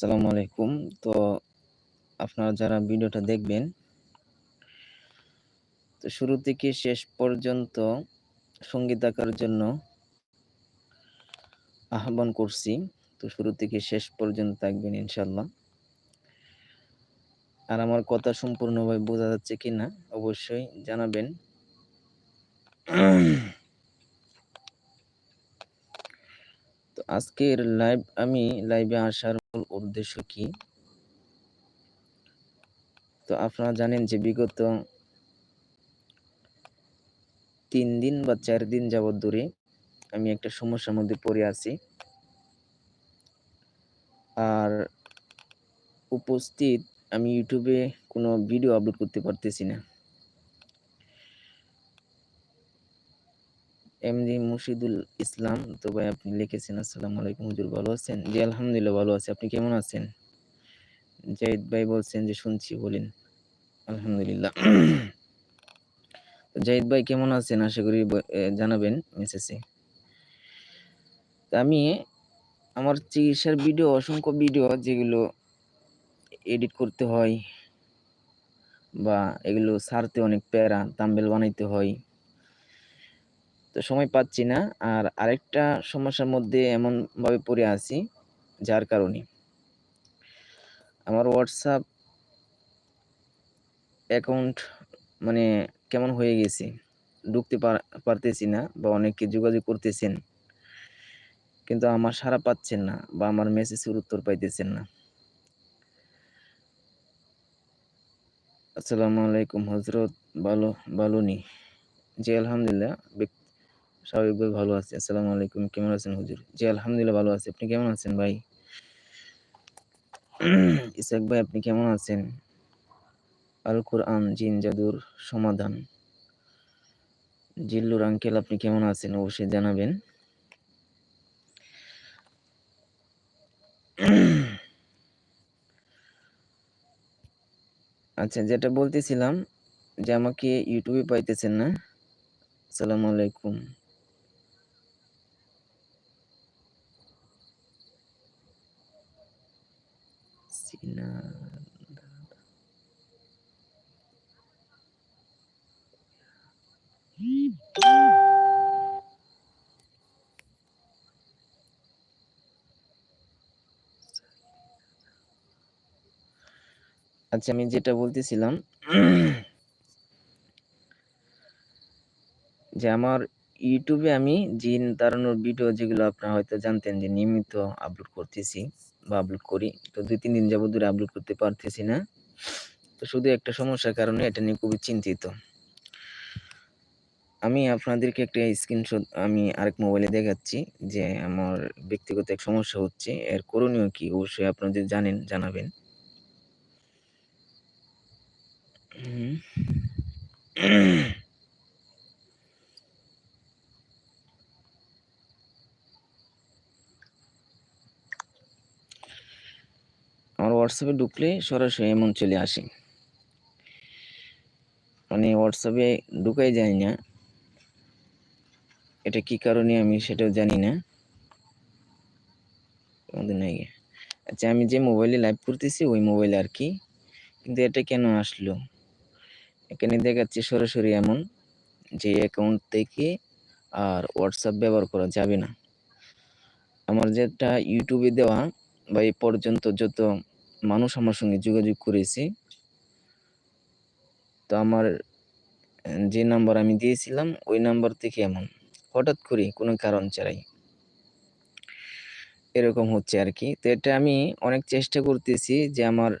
আসসালামু আলাইকুম। তো আপনারা যারা ভিডিওটা দেখবেন, তো শুরু থেকে শেষ পর্যন্ত সঙ্গী থাকার জন্য আহ্বান করছি। তো শুরু থেকে শেষ পর্যন্ত থাকবেন ইনশাল্লাহ আর আমার কথা সম্পূর্ণভাবে বোঝা যাচ্ছে কিনা, অবশ্যই জানাবেন। আজকের লাইভ আমি লাইভে আসার মূল উদ্দেশ্য কি? তো আপনারা জানেন যে বিগত ৩ দিন বা চার দিন যাবৎ ধরে আমি একটা সমস্যার মধ্যে পড়ে আছি। আর উপস্থিত আমি ইউটিউবে কোনো ভিডিও আপলোড করতে পারতেছি না। এমডি মুর্শিদুল ইসলাম তো ভাই আপনি লিখেছেন আসসালামু আলাইকুম হুজুর ভালো আছেন? জি আলহামদুলিল্লাহ ভালো আছি। আপনি কেমন আছেন? জাহিদ ভাই বলছেন যে শুনছি বলেন। আলহামদুলিল্লাহ। জাহিদ ভাই কেমন আছেন? আশা করি জানাবেন মেসেজে। আমি আমার চিকিৎসার ভিডিও অসংখ্য ভিডিও যেগুলো এডিট করতে হয় বা এগুলো ছাড়তে অনেক প্যারা, তাম্বেল বানাইতে হয়। তো সময় পাচ্ছি না। আর আরেকটা সমস্যার মধ্যে এমনভাবে পড়ে আছি, যার কারণে আমার হোয়াটসঅ্যাপ অ্যাকাউন্ট মানে কেমন হয়ে গেছে। ঢুকতে পারতেছি না বা অনেকে যোগাযোগ করতেছেন। কিন্তু আমার সাড়া পাচ্ছেন না বা আমার মেসেজের উত্তর পাইতেছেন না। আসসালামু আলাইকুম হজরত ভালো ভালোনি? জি, আলহামদুলিল্লাহ স্বাভাবিকভাবে ভালো আছি। আসসালামু আলাইকুম, কেমন আছেন হুজুর? জি, আলহামদুলিল্লাহ ভালো আছি। আপনি কেমন আছেন ভাই? ইসাক ভাই, আপনি কেমন আছেন? আল কোরআন, জিন, জাদুর সমাধান। জিল্লুর আঙ্কেল, আপনি কেমন আছেন? অবশ্যই জানাবেন। আচ্ছা যেটা বলতেছিলাম যে আমাকে ইউটিউবে পাইতেছেন না? আসসালামু আলাইকুম। আচ্ছা আমি যেটা বলতেছিলাম, যে আমার ইউটিউবে আমি জিন তাড়ানোর ভিডিও যেগুলো আপনারা হয়তো জানতেন যে নিয়মিত আপলোড করতেছি বা আপলোড করি। তো ২-৩ দিন যাবত ধরে আপলোড করতে পারতেছি না। তো শুধু একটা সমস্যার কারণে এটা নিয়ে খুবই চিন্তিত। আমি আপনাদেরকে একটা স্ক্রিনশট আমি আরেক মোবাইলে দেখাচ্ছি যে আমার ব্যক্তিগত এক সমস্যা হচ্ছে। এর করণীয় কি? অবশ্যই আপনারা যদি জানেন, জানাবেন। এ ঢুকলে সরাসরি এমন চলে আসে। মানে হোয়াটসঅ্যাপে ঢুকাই যায় না। এটা কি কারণে আমি সেটাও জানি না। আচ্ছা আমি যে মোবাইলে লাইভ করতেছি, ওই মোবাইলে আরকি। কিন্তু এটা কেন আসলো? এখানে দেখাচ্ছে সরাসরি এমন যে অ্যাকাউন্ট থেকে আর হোয়াটসঅ্যাপ ব্যবহার করা যাবে না। আমার যেটা ইউটিউবে দেওয়া বা এই পর্যন্ত যত মানুষ আমার সঙ্গে যোগাযোগ করেছে তো আমার, যে নাম্বার আমি দিয়েছিলাম, ওই নাম্বার থেকে এমন হঠাৎ করে কোনো কারণ ছাড়াই। এরকম হচ্ছে আর কি তো এটা আমি অনেক চেষ্টা করতেছি যে আমার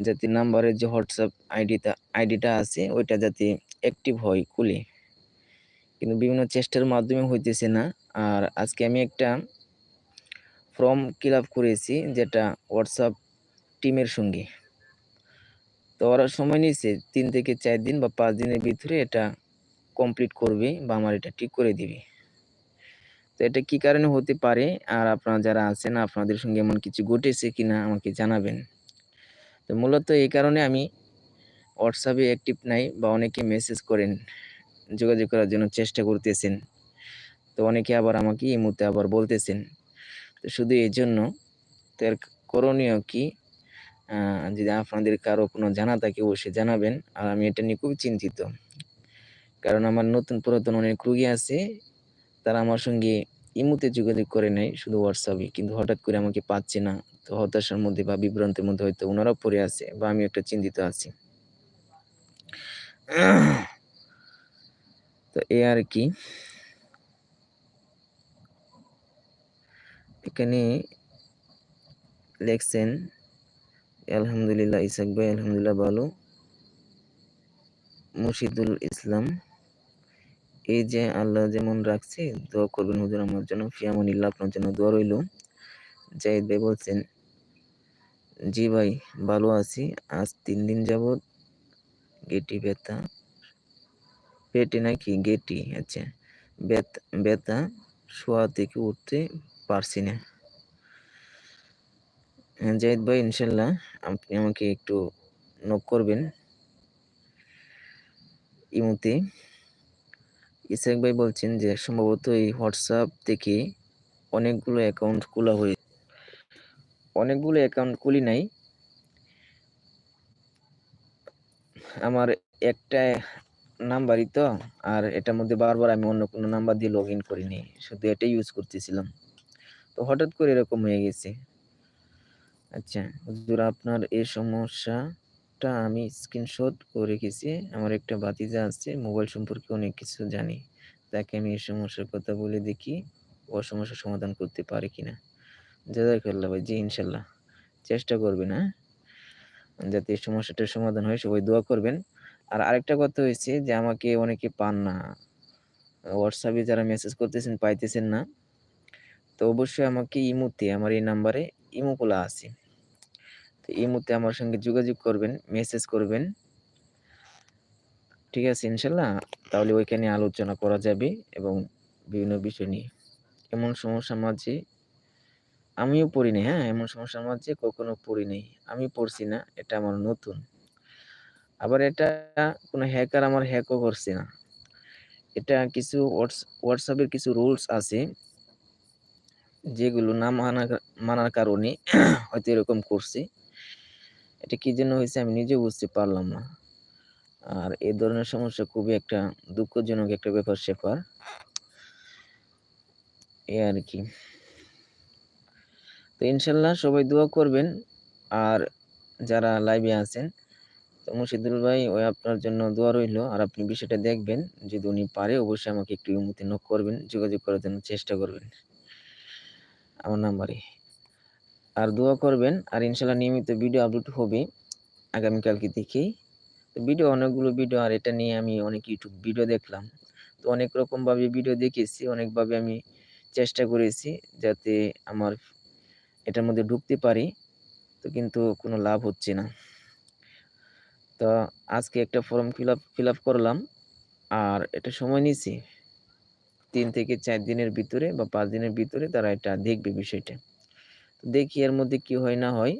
যাতে নাম্বারের যে হোয়াটসঅ্যাপ আইডিটা আইডিটা আছে, ওইটা যাতে অ্যাক্টিভ হয় খুলে। কিন্তু বিভিন্ন চেষ্টার মাধ্যমে হইতেছে না। আর আজকে আমি একটা ফর্ম ফিল করেছি, যেটা WhatsApp টিমের সঙ্গে। তো ওরা সময় নিয়েছে তিন থেকে চার দিন বা পাঁচ দিনের ভিতরে এটা কমপ্লিট করবে বা আমার এটা ঠিক করে দিবে। তো এটা কি কারণে হতে পারে? আর আপনারা যারা আছেন আপনাদের সঙ্গে এমন কিছু ঘটেছে কি না আমাকে জানাবেন। তো মূলত এই কারণে আমি হোয়াটসঅ্যাপে অ্যাক্টিভ নাই বা অনেকে মেসেজ করেন, যোগাযোগ করার জন্য চেষ্টা করতেছেন। তো অনেকে আবার আমাকে এই মুহূর্তে আবার বলতেছেন তো শুধু এজন্য তো এর করণীয় কি? যদি আপনাদের কারও কোনো জানা থাকে অবশ্যই জানাবেন। আর আমি এটা নিয়ে খুবই চিন্তিত। কারণ আমার নতুন পুরাতন অনেক রুগী আছে। তারা আমার সঙ্গে ইমোতে যোগাযোগ করে নেয় শুধু হোয়াটসঅ্যাপে কিন্তু হঠাৎ করে আমাকে পাচ্ছে না। তো হতাশার মধ্যে বা বিভ্রান্তের মধ্যে হয়তো উনারাও পড়ে আছে বা আমি একটা চিন্তিত আছি। তো এই আরকি। এখানে লেখছেন, আলহামদুলিল্লাহ ইসাক ভাই আলহামদুলিল্লাহ ভালো। মুর্শিদুল ইসলাম, এই যে আল্লাহ যেমন রাখছে দোয়া করবেন হুজুর আমার জন্য। ফি আমানিল্লাহ আপনার জন্য দোয়া রইল। জাহিদ ভাই বলছেন, জি ভাই ভালো আছি। আজ তিন দিন যাবৎ গেটি ব্যথা। পেটে নাকি গেটি? আচ্ছা। ব্যথা শোয়া থেকে উঠতে পারছি না। হ্যাঁ, জাহিদ ভাই ইনশাল্লাহ আপনি আমাকে একটু নক করবেন। ইমোতে। ইসাক ভাই বলছেন যে সম্ভবত এই হোয়াটসঅ্যাপ থেকে অনেকগুলো অ্যাকাউন্ট খোলা হয়ে অনেকগুলো অ্যাকাউন্ট খুলি নাই। আমার একটা নাম্বারই তো। আর এটার মধ্যে বারবার আমি অন্য কোনো নাম্বার দিয়ে লগইন করিনি। শুধু এটাই ইউজ করতেছিলাম। তো হঠাৎ করে এরকম হয়ে গেছে। আচ্ছা, হুজুর আপনার এই সমস্যাটা আমি স্ক্রিনশট করে রেখেছি। আমার একটা ভাতিজা আছে, মোবাইল সম্পর্কে অনেক কিছু জানে। তাকে আমি এই সমস্যার কথা বলে দেখি, ও সমস্যার সমাধান করতে পারে কিনা। জাযাকাল্লাহ ভাই। জি ইনশাল্লাহ। চেষ্টা করবেন, হ্যাঁ? যাতে এই সমস্যাটার সমাধান হয় সবাই দোয়া করবেন। আর আরেকটা কথা হয়েছে যে আমাকে অনেকে পান না। এ যারা মেসেজ করতেছেন পাইতেছেন না। তো অবশ্যই আমাকে ইমোতে আমার এই নাম্বারে ইমো খোলা আছে। তো এই মুহূর্তে আমার সঙ্গে যোগাযোগ করবেন, মেসেজ করবেন। ঠিক আছে ইনশাল্লাহ? তাহলে ওইখানে আলোচনা করা যাবে এবং বিভিন্ন বিষয় নিয়ে। এমন সমস্যার মাঝে আমিও পড়ি নাই, হ্যাঁ? এমন সমস্যার মাঝে কখনো পড়ি নাই। আমি পড়ছি না, এটা আমার নতুন। আবার এটা কোনো হ্যাকার আমার হ্যাকও করছে না। এটা কিছু হোয়াটস WhatsApp কিছু রুলস আছে। যেগুলো না মানার মানার কারণে হয়তো এরকম করছে। এটা কি জন্য হয়েছে আমি নিজেও বুঝতে পারলাম না। আর এ ধরনের সমস্যা খুবই একটা দুঃখজনক একটা ব্যাপার-স্যাপার। এই আরকি। তো ইনশাল্লাহ সবাই দোয়া করবেন। আর যারা লাইভে আছেন, তো মুর্শিদুল ভাই ওই আপনার জন্য দোয়া রইল। আর আপনি বিষয়টা দেখবেন। যদি উনি পারে অবশ্যই আমাকে একটু ইমোতে নক করবেন, যোগাযোগ করার জন্য চেষ্টা করবেন। আমার নাম্বারে। আর দোয়া করবেন। আর ইনশাল্লাহ নিয়মিত ভিডিও আপলোড হবে আগামীকালকে থেকেই। তো ভিডিও অনেকগুলো ভিডিও আর এটা নিয়ে আমি অনেক YouTube ভিডিও দেখলাম। তো অনেক রকমভাবে ভিডিও দেখেছি, অনেকভাবে আমি চেষ্টা করেছি যাতে আমার এটার মধ্যে ঢুকতে পারি। তো কিন্তু কোনো লাভ হচ্ছে না। তো আজকে একটা form fill up fill up করলাম। আর এটা সময় নিয়েছি তিন থেকে চার দিনের ভিতরে বা পাঁচ দিনের ভিতরে তারা এটা দেখবে বিষয়টা। তো দেখি এর মধ্যে কি হয় না হয়।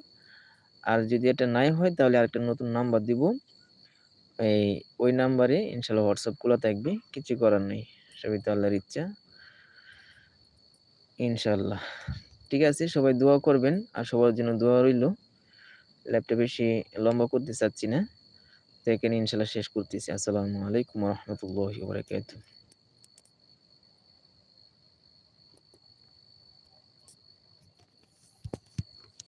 আর যদি এটা নাই হয়, তাহলে আরেকটা নতুন নাম্বার দিব। এই, ওই নাম্বারে ইনশাল্লাহ হোয়াটসঅ্যাপ খোলা থাকবে। কিছু করার নেই। সবই তো আল্লাহর ইচ্ছা। ইনশাআল্লাহ। ঠিক আছে, সবাই দোয়া করবেন। আর সবার জন্য দোয়া রইল। লাইভটা বেশি লম্বা করতে চাচ্ছি না। তো এখানে ইনশাআল্লাহ শেষ করতেছি। আসসালামু আলাইকুম রাহমাতুল্লাহি বারাকাতুহু।